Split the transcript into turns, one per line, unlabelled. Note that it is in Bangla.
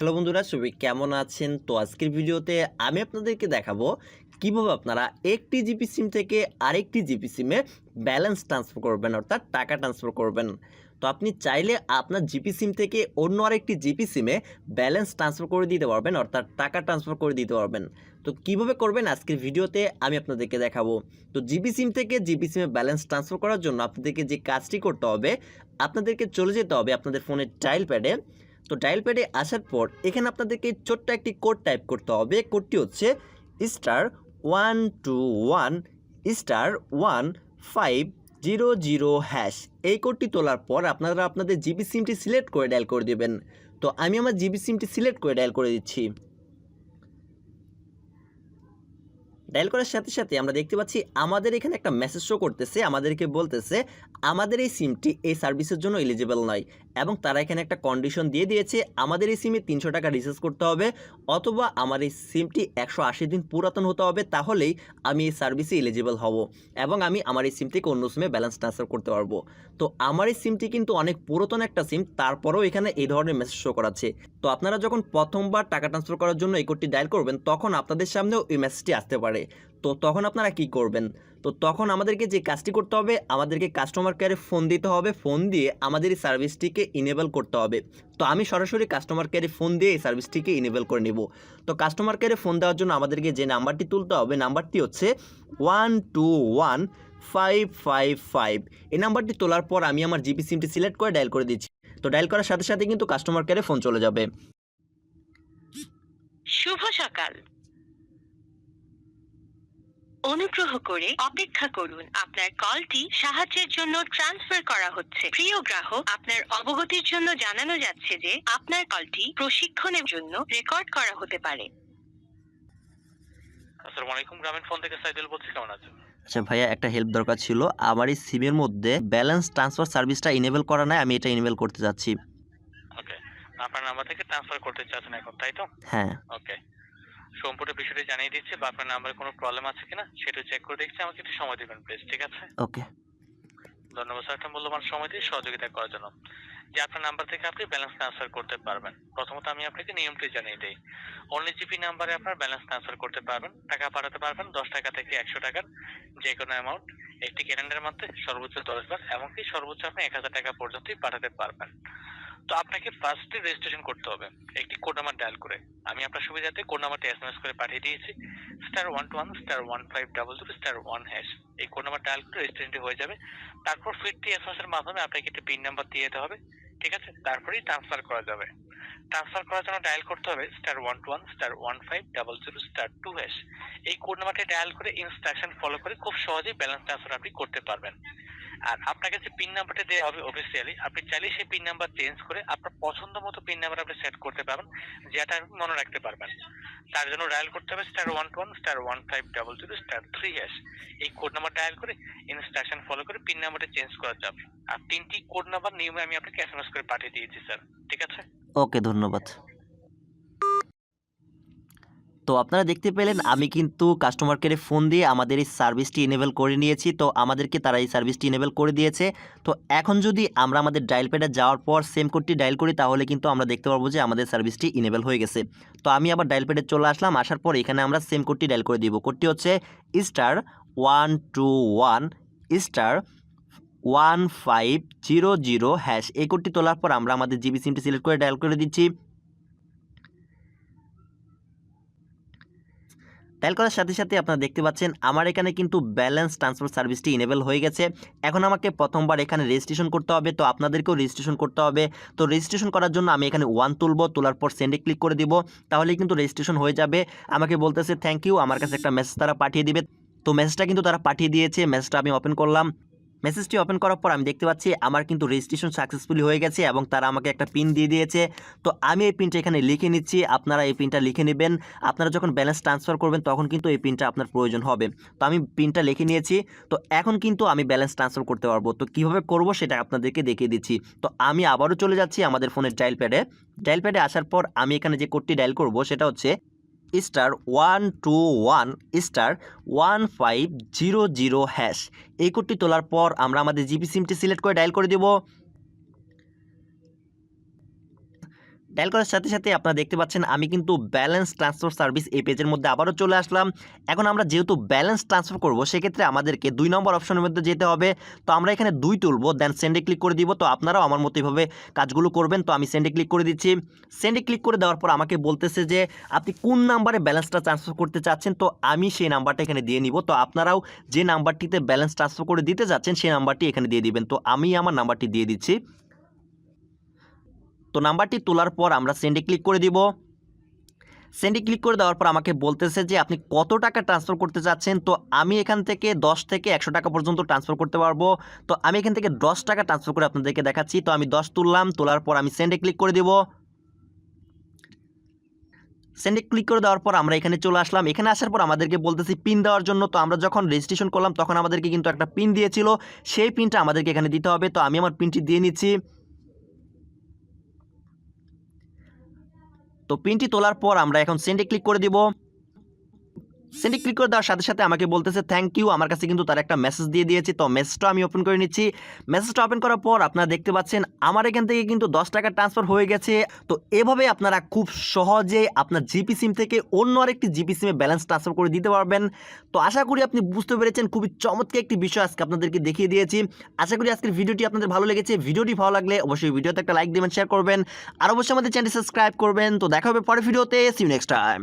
হ্যালো বন্ধুরা, সবাই কেমন আছেন? তো আজকের ভিডিওতে আমি আপনাদেরকে দেখাবো কীভাবে আপনারা একটি জিপি সিম থেকে আরেকটি জিপি সিমে ব্যালেন্স ট্রান্সফার করবেন, অর্থাৎ টাকা ট্রান্সফার করবেন। তো আপনি চাইলে আপনার জিপি সিম থেকে অন্য আরেকটি জিপি সিমে ব্যালেন্স ট্রান্সফার করে দিতে পারবেন, অর্থাৎ টাকা ট্রান্সফার করে দিতে পারবেন। তো কীভাবে করবেন আজকের ভিডিওতে আমি আপনাদেরকে দেখাবো। তো জিপি সিম থেকে জিপি সিমে ব্যালেন্স ট্রান্সফার করার জন্য আপনাদেরকে যে কাজটি করতে হবে, আপনাদেরকে চলে যেতে হবে আপনাদের ফোনের চাইল্ড প্যাডে। তো ডায়াল প্যাডে আসার পর এখানে আপনাদেরকে ছোট্ট একটি কোড টাইপ করতে হবে। কোডটি হচ্ছে star one two one star one five zero zero hash এই কোডটি তোলার পর আপনারা আপনাদের জিবি সিমটি সিলেক্ট করে ডায়াল করে দেবেন। তো আমি আমার জিবি সিমটি সিলেক্ট করে ডায়াল করে দিচ্ছি। ডায়াল করার সাথে সাথে আমরা দেখতে পাচ্ছি আমাদের এখানে একটা মেসেজ শো করতেছে, আমাদেরকে বলতেছে, আমাদের এই সিমটি এই সার্ভিসের জন্য এলিজিবল নয়। এবং তারা এখানে একটা কন্ডিশন দিয়ে দিয়েছে, আমাদের এই সিমে তিনশো টাকা রিচার্জ করতে হবে, অথবা আমার এই সিমটি একশো আশি দিন পুরাতন হতে হবে, তাহলেই আমি এই সার্ভিসে এলিজিবল হব এবং আমি আমার এই সিম থেকে অন্য সিমে ব্যালেন্স ট্রান্সফার করতে পারব। তো আমার এই সিমটি কিন্তু অনেক পুরাতন একটা সিম তারপরেও এখানে এই ধরনের মেসেজ শো করাচ্ছে। তো আপনারা যখন প্রথমবার টাকা ট্রান্সফার করার জন্য এই কোডটি ডায়াল করবেন, তখন আপনাদের সামনেও এই মেসেজটি আসতে পারে। তো তখন আপনারা কি করবেন? তো তখন আমাদেরকে যে কাজটি করতে হবে, আমাদেরকে কাস্টমার কেয়ারে ফোন দিতে হবে। ফোন দিয়ে আমাদের এই সার্ভিসটিকে ইনেবল করতে হবে। তো আমি সরাসরি কাস্টমার কেয়ারে ফোন দিয়ে এই সার্ভিসটিকে ইনেবল করে নিব। তো কাস্টমার কেয়ারে ফোন দেওয়ার জন্য আমাদেরকে যে নাম্বারটি তুলতে হবে, নাম্বারটি হচ্ছে one two one five five five এই নাম্বারটি তোলার পর আমি আমার জিপি সিমটি সিলেক্ট করে ডায়াল করে দিচ্ছি। তো ডায়াল করার সাথে সাথে কিন্তু কাস্টমার কেয়ারে ফোন চলে যাবে।
শুভ সকাল। অনুগ্রহ করে অপেক্ষা করুন। আপনার কলটি সাহায্যের জন্য ট্রান্সফার করা হচ্ছে। প্রিয় গ্রাহক আপনার অবগতির জন্য জানানো যাচ্ছে যে আপনার কলটি প্রশিক্ষণের জন্য রেকর্ড করা হতে পারে।
আসসালামু আলাইকুম গ্রামীণ ফোন থেকে সাইদুল বলছি কেমন আছেন?
আচ্ছা ভাইয়া একটা হেল্প দরকার ছিল। আমার এই সিমের মধ্যে ব্যালেন্স ট্রান্সফার সার্ভিসটা ইনেবল করা নাই আমি এটা ইনেবল করতে যাচ্ছি।
ওকে আপনার নাম্বার থেকে ট্রান্সফার করতে চাচ্ছেন এখন তাই তো?
হ্যাঁ।
ওকে সম্পূর্ণ বিষয়টি জানিয়ে দিচ্ছি বা আপনার নাম্বারে কোনো প্রবলেম আছে কিনা সেটা চেক করে দেখছি আমাকে একটু সময় দিবেন প্লিজ ঠিক আছে?
ওকে
ধন্যবাদ স্যার একটা মূল্যবান সময় দিয়ে সহযোগিতা করার জন্য। যে আপনার নাম্বার থেকে আপনি ব্যালেন্স ট্রান্সফার করতে পারবেন প্রথমত আমি আপনাকে নিয়মটি জানিয়ে দিই। অনলি জিপি নাম্বারে আপনার ব্যালেন্স ট্রান্সফার করতে পারবেন টাকা পাঠাতে পারবেন দশ টাকা থেকে একশো টাকার যে কোনো অ্যামাউন্ট একটি ক্যালেন্ডারের মধ্যে সর্বোচ্চ দশ বার এমনকি সর্বোচ্চ আপনি এক হাজার টাকা পর্যন্তই পাঠাতে পারবেন। তো আপনাকে ফার্স্টে রেজিস্ট্রেশন করতে হবে। একটি কোড নাম্বার ডায়াল করে। আমি আপনার সুবিধাতে কোড নাম্বারটি এসএমএস করে পাঠিয়ে দিয়েছি। Star one two one star one five double zero star one hash এই কোড নাম্বার ডায়াল করে রেজিস্ট্রেশনটি হয়ে যাবে। তারপর ফিরতি এসএমএস এর মাধ্যমে আপনাকে একটি পিন নাম্বার দিয়ে যেতে হবে। ঠিক আছে? তারপরেই ট্রান্সফার করা যাবে। ট্রান্সফার করার জন্য ডায়াল করতে হবে star one two one star one five double zero star two hash এই কোড নাম্বারটি ডায়াল করে ইনস্ট্রাকশন ফলো করে খুব সহজেই ব্যালেন্স ট্রান্সফার আপনি করতে পারবেন। আর আপনাকে যে পিন নাম্বারটা দেওয়া হবে অফিসিয়ালি আপনি চাইলে সেই পিন নাম্বার চেঞ্জ করে আপনার পছন্দ মতো পিন নাম্বার আপনি সেট করতে পারবেন, যেটা মনে রাখতে পারবেন। তার জন্য ডায়াল করতে হবে star one one star one five double zero star three hash এই কোড নাম্বার ডায়াল করে ইনস্ট্রাকশন ফলো করে পিন নাম্বারটা চেঞ্জ করা যাবে। আর তিনটি কোড নাম্বার নিয়মে আমি আপনাকে এস এম এস করে পাঠিয়ে দিয়েছি স্যার ঠিক আছে?
ওকে ধন্যবাদ। তো আপনারা দেখতে পেলেন, আমি কিন্তু কাস্টমার কেয়ারে ফোন দিয়ে আমাদের এই সার্ভিসটি এনেবল করে নিয়েছি। তো আমাদেরকে তারা এই সার্ভিসটি এনেবল করে দিয়েছে। তো এখন যদি আমরা আমাদের ডায়াল প্যাডে যাওয়ার পর সেম কোডটি ডায়াল করি, তাহলে কিন্তু আমরা দেখতে পারব যে আমাদের সার্ভিসটি ইনেবল হয়ে গেছে। তো আমি আবার ডায়াল প্যাডে চলে আসলাম, আসার পর এখানে আমরা সেম কোডটি ডায়াল করে দিব। কোডটি হচ্ছে star one two one star one five zero zero hash এই কোডটি তোলার পর আমরা আমাদের জিবি সিমটি সিলেক্ট করে ডায়াল করে দিচ্ছি। ডায়াল করার সাথে সাথে আপনারা দেখতে পাচ্ছেন, আমার এখানে কিন্তু ব্যালেন্স ট্রান্সফার সার্ভিসটি ইনেবল হয়ে গেছে। এখন আমাকে প্রথমবার এখানে রেজিস্ট্রেশন করতে হবে, তো আপনাদেরকেও রেজিস্ট্রেশন করতে হবে। তো রেজিস্ট্রেশন করার জন্য আমি এখানে ওয়ান তুলব, তোলার পর সেন্ডে ক্লিক করে দিব, তাহলেই কিন্তু রেজিস্ট্রেশন হয়ে যাবে। আমাকে বলতেছে থ্যাংক ইউ আমার কাছে একটা মেসেজ তারা পাঠিয়ে দিবে। তো মেসেজটা কিন্তু তারা পাঠিয়ে দিয়েছে মেসেজটা আমি ওপেন করলাম। মেসেজটি ওপেন করার পর আমি দেখতে পাচ্ছি আমার কিন্তু রেজিস্ট্রেশন সাকসেসফুলি হয়ে গেছে এবং তারা আমাকে একটা পিন দিয়ে দিয়েছে। তো আমি এই পিনটা এখানে লিখে নিচ্ছি, আপনারা এই পিনটা লিখে নেবেন। আপনারা যখন ব্যালেন্স ট্রান্সফার করবেন, তখন কিন্তু এই পিনটা আপনার প্রয়োজন হবে। তো আমি পিনটা লিখে নিয়েছি। তো এখন কিন্তু আমি ব্যালেন্স ট্রান্সফার করতে পারব। তো কীভাবে করব সেটা আপনাদেরকে দেখিয়ে দিচ্ছি। তো আমি আবারও চলে যাচ্ছি আমাদের ফোনের ডায়াল প্যাডে ডায়াল প্যাডে আসার পর আমি এখানে যে কোডটি ডায়াল করব, সেটা হচ্ছে star one two one star one five zero zero hash এই কোডটি তোলার পর আমরা আমাদের জিপি সিমটি সিলেক্ট করে ডায়াল করে দেব। ডায়াল করার সাথে সাথে আপনারা দেখতে পাচ্ছেন আমি কিন্তু ব্যালেন্স ট্রান্সফার সার্ভিস এই পেজের মধ্যে আবারও চলে আসলাম। এখন আমরা যেহেতু ব্যালেন্স ট্রান্সফার করব, সেক্ষেত্রে আমাদেরকে দুই নম্বর অপশনের মধ্যে যেতে হবে। তো আমরা এখানে দুই তুলবো দেন সেন্ডে ক্লিক করে দিব। তো আপনারাও আমার মতো এইভাবে কাজগুলো করবেন। তো আমি সেন্ডে ক্লিক করে দিচ্ছি। সেন্ডে ক্লিক করে দেওয়ার পর আমাকে বলতেছে যে, আপনি কোন নাম্বারে ব্যালেন্সটা ট্রান্সফার করতে চাচ্ছেন? তো আমি সেই নাম্বারটা এখানে দিয়ে নিব। তো আপনারাও যে নাম্বারটিতে ব্যালেন্স ট্রান্সফার করে দিতে যাচ্ছেন, সেই নাম্বারটি এখানে দিয়ে দিবেন। তো আমি আমার নাম্বারটি দিয়ে দিচ্ছি। তো নাম্বারটি তোলার পর আমরা সেন্ডে ক্লিক করে দিব। সেন্ডে ক্লিক করে দেওয়ার পর আমাকে বলতেছে যে, আপনি কত টাকা ট্রান্সফার করতে চাচ্ছেন? তো আমি এখান থেকে দশ থেকে একশো টাকা পর্যন্ত ট্রান্সফার করতে পারব। তো আমি এখান থেকে দশ টাকা ট্রান্সফার করে আপনাদেরকে দেখাচ্ছি। তো আমি দশ তুললাম, তোলার পর আমি সেন্ডে ক্লিক করে দিব। সেন্ডে ক্লিক করে দেওয়ার পর আমরা এখানে চলে আসলাম। এখানে আসার পর আমাদেরকে বলতেছি পিন দেওয়ার জন্য। তো আমরা যখন রেজিস্ট্রেশন করলাম, তখন আমাদেরকে কিন্তু একটা পিন দিয়েছিল। সেই পিনটা আমাদেরকে এখানে দিতে হবে। তো আমি আমার পিনটি দিয়ে নিচ্ছি। তো পিনটি তোলার পর আমরা এখন সেন্ডে ক্লিক করে দিব। সেন্ডে ক্লিক করে দেওয়ার সাথে সাথে আমাকে বলতেছে থ্যাংক ইউ আমার কাছে কিন্তু তার একটা মেসেজ দিয়ে দিয়েছে, তো মেসেজটা আমি ওপেন করে নিচ্ছি। মেসেজটা ওপেন করার পর আপনারা দেখতে পাচ্ছেন, আমার এখান থেকে কিন্তু দশ টাকা ট্রান্সফার হয়ে গেছে। তো এভাবে আপনারা খুব সহজে আপনার জিপি সিম থেকে অন্য আরেকটি জিপি সিমে ব্যালেন্স ট্রান্সফার করে দিতে পারবেন। তো আশা করি আপনি বুঝতে পেরেছেন, খুবই চমৎকার একটি বিষয় আজকে আপনাদেরকে দেখিয়ে দিয়েছি। আশা করি আজকের ভিডিওটি আপনাদের ভালো লেগেছে। ভিডিওটি ভালো লাগলে অবশ্যই ভিডিওতে একটা লাইক দেবেন শেয়ার করবেন। আর অবশ্যই আমাদের চ্যানেল সাবস্ক্রাইব করবেন। তো দেখা হবে পরের ভিডিওতে। C next time